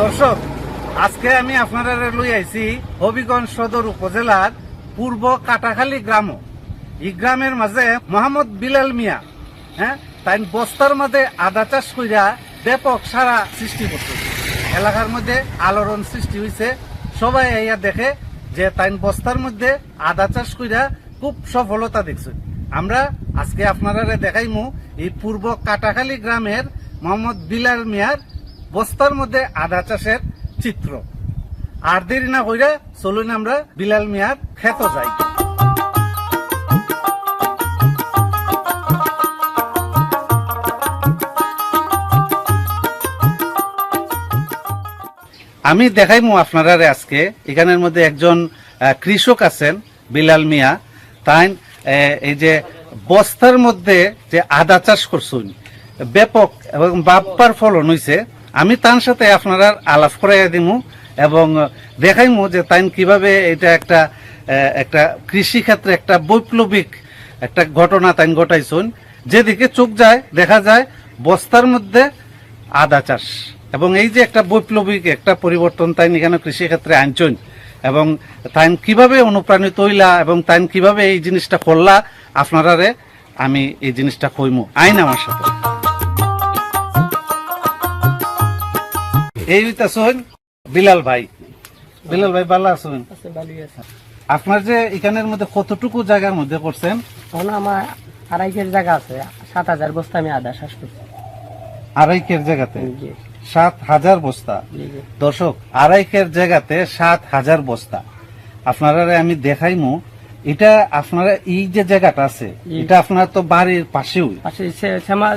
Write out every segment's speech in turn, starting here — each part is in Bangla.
দর্শক, আজকে আমি আপনারা লই আইছি হবিগঞ্জ সদর উপজেলার পূর্ব কাটাখালী গ্রাম। এই গ্রামের মাঝে মোহাম্মদ বিলাল মিয়া হ্যাঁ তাই বস্তার মাঝে আদা চাষ কইরা ব্যাপক সারা সৃষ্টি করছে। এলাকার মধ্যে আলোড়ন সৃষ্টি হয়েছে সবাই আইয়া দেখে যে তাইন বস্তার মধ্যে আদা চাষ কইরা খুব সফলতা দেখছে আমরা আজকে আপনারা দেখাইমু এই পূর্ব কাটাখালী গ্রামের মোহাম্মদ বিলাল মিয়ার বস্তার মধ্যে আদা চাষের চিত্র। আর দেরি না কইরা চলুন আমরা বিলাল মিয়ার খেত যাই। আমি দেখাইমু আপনারা আজকে। এখানের মধ্যে একজন কৃষক আছেন, বিলাল মিয়া। তাই এই যে বস্তার মধ্যে যে আদা চাষ করছুন, ব্যাপক এবং বাপ্পার ফলন হইছে, আমি তার সাথে আপনারা আলাপ করাইয়া দিমু এবং দেখাইমু যে তাই কীভাবে এটা একটা একটা কৃষি ক্ষেত্রে একটা বৈপ্লবিক একটা ঘটনা তাই ঘটাইছুন। যেদিকে চোখ যায়, দেখা যায় বস্তার মধ্যে আদা চাষ। এবং এই যে একটা বৈপ্লবিক একটা পরিবর্তন তাই এখানে কৃষিক্ষেত্রে আনছেন। এবং তাই কীভাবে অনুপ্রাণিত হইলা এবং তাই কীভাবে এই জিনিসটা করলা আপনারারে আমি এই জিনিসটা কইমু। আইন আমার সাথে। এই হইতাছেন বিলাল ভাই। বিলাল ভাই ভালো আছেন আপনার যে এখানের মধ্যে কতটুকু জায়গার মধ্যে করছেন? আমার আড়াইকের জায়গা আছে সাত হাজার বস্তা আমি আদা শ্বাস করছি। আড়াইকের জায়গাতে? সাত হাজার বস্তা। দর্শক আড়াইকের জায়গাতে সাত হাজার বস্তা। আপনারা আমি দেখাইমু এটা আপনারা এই যে জায়গাটা আছে এটা আপনার তো বাড়ির পাশেও সেমা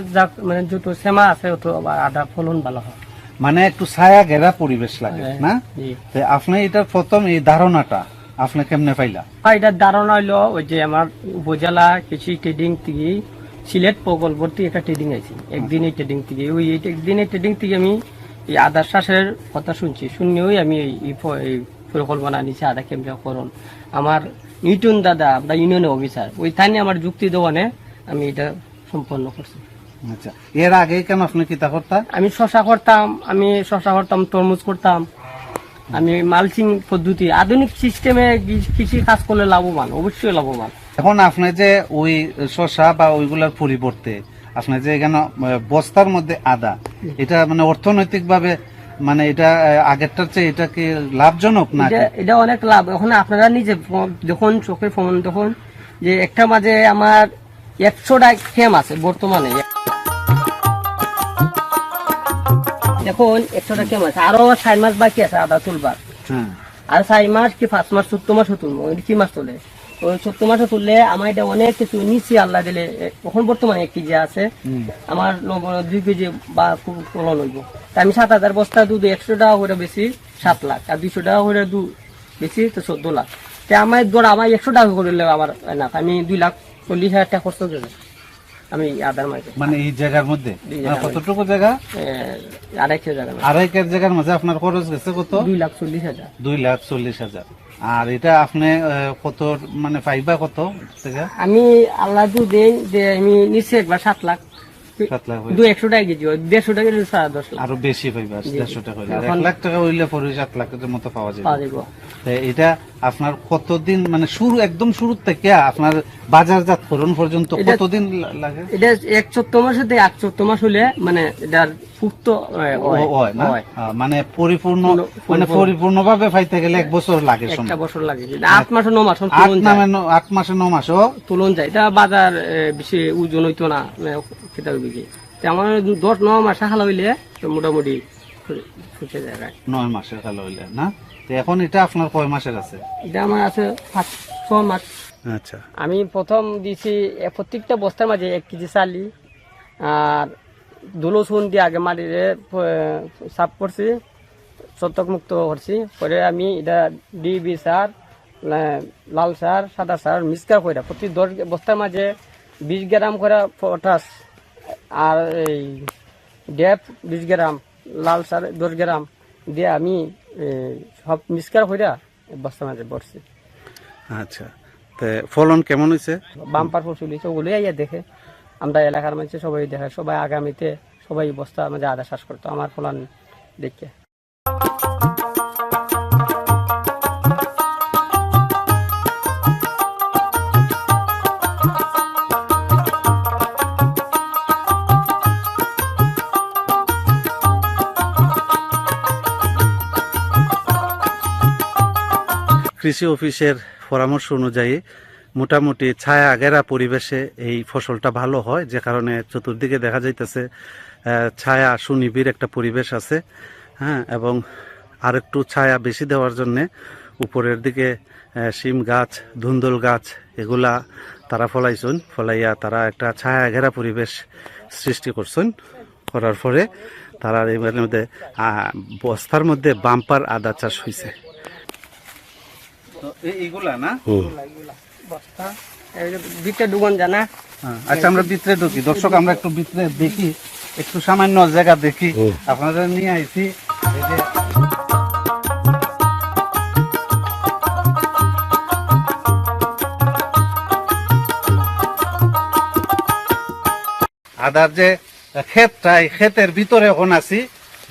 মানে যত সেমা আছে আদা ফলন ভালো হয়। মানে একটু ছায়া ঘেরা পরিবেশ লাগে হ্যাঁ, না? আপনি এটার প্রথম এই ধারণাটা আপনি কেমনে পাইলা? আর এটার ধারণা হইল ওই যে আমার উপজেলা কৃষি ট্রেডিং থেকে সিলেট প্রকল্পটি একটা ট্রেডিং আছে একদিন এই ট্রেডিং থেকে ওই একদিন এই ট্রেডিং থেকে আমি এই আদার শ্বাসের কথা শুনছি। শুনেই আমি এই পরিকল্পনা নিছি আদা করুন। আমার নিউটন দাদা আমরা ইউনিয়ন অফিসার ওই থানে আমার যুক্তি দেওয়ানে আমি এটা সম্পন্ন করছি। আচ্ছা এর আগে কেন আপনি কিতা করতাম? আমি শশা করতাম আমি শশা করতাম তরমুজ করতাম। আমি মালচিং পদ্ধতি আধুনিক সিস্টেমে কৃষি কাজ করলে লাভবান অবশ্যই লাভবান। এখন আপনি যে ওই শশা বা ওইগুলার পরিবর্তে আপনি যে এখানে বস্তার মধ্যে আদা এটা মানে অর্থনৈতিক ভাবে মানে এটা আগেরটার চেয়ে এটা কি লাভজনক না এটা অনেক লাভ। এখন আপনারা নিজে যখন চোখে ফোন তখন যে একটা মাঝে আমার একশোটা খেম আছে বর্তমানে। এখন একশোটা খেম আছে। আরও চার মাস বাকি আছে আদা তুলবার। হ্যাঁ। আর চার মাস কি পাঁচ মাস চোদ্দ তুলবো। ওই কি মাস তুলে? ওই সত্তর মাসে তুললে আমার এটা অনেক কিছু নিচে আল্লাহ দিলে। এখন বর্তমানে এক কেজি আছে। আমার দুই কেজি বা খুব ফলন হইব তা আমি সাত হাজার বস্তা দুধ একশো টাকা করে বেশি সাত লাখ। আর দুইশো টাকা করে দু বেশি তো চোদ্দ লাখ। তা আমার ধর আমার একশো টাকা করে আমার না আমি দুই লাখ চল্লিশ হাজার টাকা খরচ করে আমি আদার মাঝে মানে এই জায়গার মধ্যে? মানে কতটুকু জায়গা? আড়াইকের জায়গার মাঝে আপনার খরচ গেছে কত? দুই লাখ চল্লিশ হাজার। দুই লাখ চল্লিশ হাজার। আর এটা আপনি কত মানে পাইবা কত আমি আল্লাহ দু দেই যে আমি নিচে একবার সাত লাখ। সাত লাখ হইল। একশো টাকা কেজি হয় দেড়শো টাকা কেজি সাড়ে দশ লাখ। আরও বেশি পাইবা দেড়শো টাকা হইলে। এক লাখ টাকা হইলে পরে সাত লাখের মতো পাওয়া যাবে। পাওয়া যাব। তো এটা আপনার কতদিন মানে শুরু একদম শুরু থেকে আপনার বাজারজাত পর্যন্ত কতদিন লাগে? এটা এক চোদ্দ মাস হতে এক চোদ্দ মাস হলে মানে এটার পুক্ত হয়। না? মানে পরিপূর্ণ মানে পরিপূর্ণ ভাবে পাইতে গেলে এক বছর লাগে একটা বছর লাগে। আট মাস ন মাস আট নামে আট মাসে ন মাসও? তুলন যায়। এটা বাজার বেশি ওজন হইতো না মানে খেতে কি তা আমার দশ ন মাস হালা হইলে তো মোটামুটি ফুটে যায়। নয় মাসের খেলা হইলে না? তো এখন এটা আপনার কয় মাসের আছে? এটা আমার আছে পাঁচ ছ মাস। আচ্ছা। আমি প্রথম দিছি প্রত্যেকটা বস্তার মাঝে এক কেজি চালি আর দুলো চুন দিয়ে আগে মাটিরে প- সাফ করছি শতক মুক্ত করছি। পরে আমি এটা ডিবি সার লাল সার সাদা সার মিক্সকার করে প্রতি দশ বস্তার মাঝে বিশ গ্রাম করে পটাশ আর এই ডেপ বিশ গ্রাম লাল সার দশ গ্রাম দিয়ে আমি সব মিক্সকার করে বস্তার মাঝে বসছি আচ্ছা তো ফলন কেমন হয়েছে বাম্পার ফসল হয়েছে ওগুলোই আইয়া দেখে। আমরা এলাকার মানুষ সবাই দেখে সবাই আগামীতে সবাই বস্তা মাঝে আদা চাষ করতো আমার ফলন দেখে। কৃষি অফিসের পরামর্শ অনুযায়ী মোটামুটি ছায়া ঘেরা পরিবেশে এই ফসলটা ভালো হয়, যে কারণে চতুর্দিকে দেখা যাইতেছে ছায়া সুনিবিড় একটা পরিবেশ আছে হ্যাঁ এবং আর একটু ছায়া বেশি দেওয়ার জন্যে উপরের দিকে শিম গাছ, ধুন্দল গাছ, এগুলা তারা ফলাইছেন, ফলাইয়া তারা একটা ছায়া ঘেরা পরিবেশ সৃষ্টি করছেন। করার পরে তারা এর মধ্যে বস্তার মধ্যে বাম্পার আদা চাষ হয়েছে এইগুলা না? বস্তা যে ভিতরে ডুবান জানা আচ্ছা আমরা ভিতরে ঢুকি। দর্শক আমরা একটু ভিতরে দেখি একটু সামান্য জায়গা দেখি। আপনাদের নিয়ে আইছি। এই যে আদার যে ক্ষেতটা এই ক্ষেতের ভিতরে এখন আছি।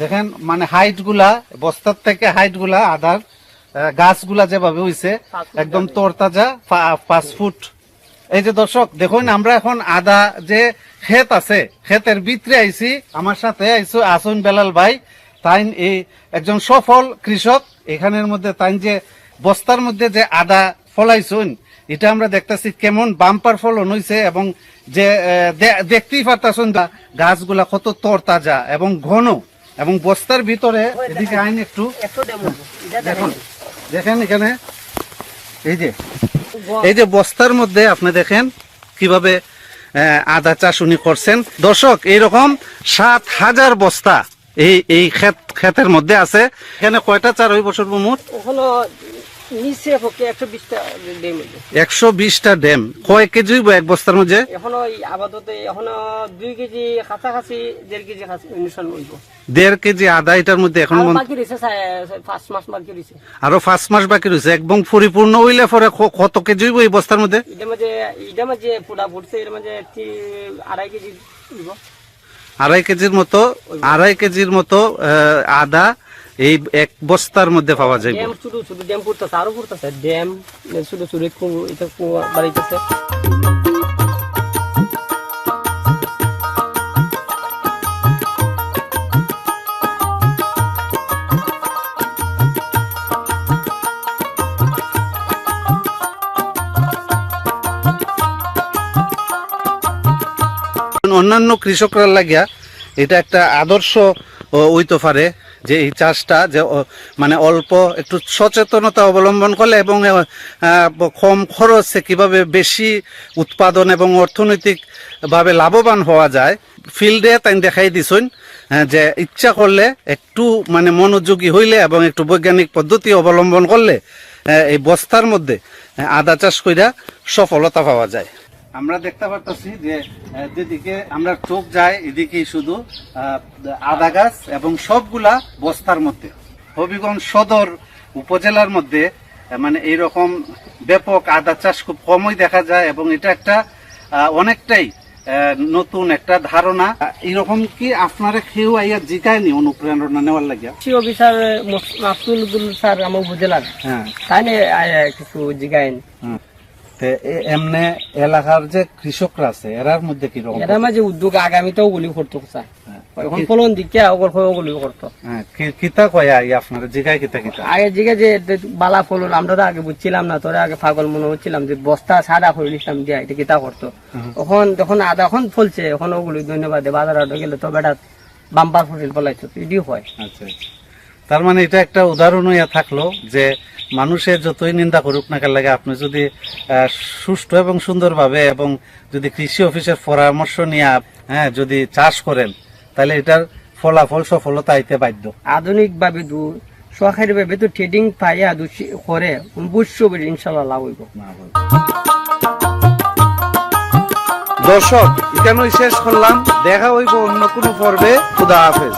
দেখেন মানে হাইটগুলা বস্তার থেকে হাইটগুলা আদার গাছগুলা যেভাবে হইছে একদম তরতাজা পাঁচ ফুট। এই যে দর্শক দেখুন আমরা এখন আদা যে ক্ষেত আছে ক্ষেতের ভিতরে আইছি আমার সাথে আইসো আসুন বেলাল ভাই। তাই এই একজন সফল কৃষক এখানের মধ্যে তাই যে বস্তার মধ্যে যে আদা ফলাইছুন এটা আমরা দেখতেছি কেমন বাম্পার ফলন হইছে এবং যে দেখতেই পারতাছুন গাছগুলা কত তরতাজা এবং ঘন এবং বস্তার ভিতরে এদিকে আইন একটু দেখুন। দেখেন এখানে? এই যে। এই যে বস্তার মধ্যে আপনি দেখেন কীভাবে আদা চাষ উনি করছেন। দর্শক এইরকম সাত হাজার বস্তা এই এই ক্ষেত ক্ষেতের মধ্যে আছে। এখানে কয়টা চার ওই বছর মোট নিচে পক্ষে একশো বিশটা ডেম একশো বিশটা ড্যাম কয় কেজি হইব এক বস্তার মধ্যে? এখনও আপাতত এখনও দুই কেজি কাছাকাছি দেড় কেজি অনুসরণ হইব। দেড় কেজি আদা এটার মধ্যে এখন আর বাকি চাই- পাঁচ মাস বাকি রয়েছে আরও পাঁচ মাস বাকি রয়েছে একদম পরিপূর্ণ হইলে পরে কত কেজি হইব এই বস্তার মধ্যে? এটার মাঝে এটার মাঝে পুরা পড়ছে এর তি- আড়াই কেজি হইব। আড়াই কেজির মতো আড়াই কেজির মতো আদা এই এক বস্তার মধ্যে পাওয়া যায় ড্যাম আরও এটা অন্যান্য কৃষকরা লাগিয়া এটা একটা আদর্শ ও, হইতে পারে। যে এই চাষটা যে মানে অল্প একটু সচেতনতা অবলম্বন করলে এবং কম খরচে কীভাবে বেশি উৎপাদন এবং অর্থনৈতিকভাবে লাভবান হওয়া যায়, ফিল্ডে তাই দেখাই দিছুন যে ইচ্ছা করলে একটু মানে মনোযোগী হইলে এবং একটু বৈজ্ঞানিক পদ্ধতি অবলম্বন করলে এই বস্তার মধ্যে, আদা চাষ কইরা সফলতা পাওয়া যায়। আমরা দেখতে পারতেছি যে যেদিকে আমরা চোখ যায় এদিকেই শুধু আদা গাছ এবং সবগুলা বস্তার মধ্যে। হবিগঞ্জ সদর উপজেলার মধ্যে মানে এইরকম ব্যাপক আদা চাষ খুব কমই দেখা যায় এবং এটা একটা অনেকটাই নতুন একটা ধারণা। আহ, এইরকম কি আপনারা কেউ আইয়া জিকায়নি অনুপ্রেরণা নেওয়ার লাগিয়া? কৃষি অফিসার মাসুল স্যার আমার উপজেলার। হ্যাঁ। তাই কিছু এ- এমনে এলাকার যে কৃষকরা আছে এরার মধ্যে কি রকম এরা মাঝে উদ্যোগ আগামীতেও ওগুলি করতে চায়। হ্যাঁ। এখন ফলন দিকে ওগুলো ওগুলি করতো। হ্যাঁ, কিতা কয়া ই আপনারা? জিগায় কিতা কিতা? আগে জিগে যে বালা ফলন আমরা তো আগে বুঝছিলাম না তোরা আগে পাগল মনে হচ্ছিলাম যে বস্তা সাদা করে নিছিলাম দিয়া এটা কিতা করতো? এখন যখন আদা এখন ফলছে এখন ওগুলি ধন্যবাদ বাজার আটো গেলে তো বেটা বাম্পার ফসল ফলাইছো তো এটিও হয়। আচ্ছা আচ্ছা। তার মানে এটা একটা উদাহরণ হইয়া থাকল যে মানুষে যতই নিন্দা করুক না কেন লাগে আপনি যদি আহ, সুষ্ঠু এবং সুন্দরভাবে এবং যদি কৃষি অফিসের পরামর্শ নিয়ে হ্যাঁ যদি চাষ করেন তাহলে এটার ফলাফল সফলতা আইতে বাধ্য। আধুনিকভাবে দু সরকারি ভাবে তো ট্রেডিং পাইয়া দু করে বুঝছ ইনশাল্লাহ লাভ হইব। দর্শক এখানেই শেষ করলাম। দেখা হইব অন্য কোনো পর্বে। খুদা হাফেজ।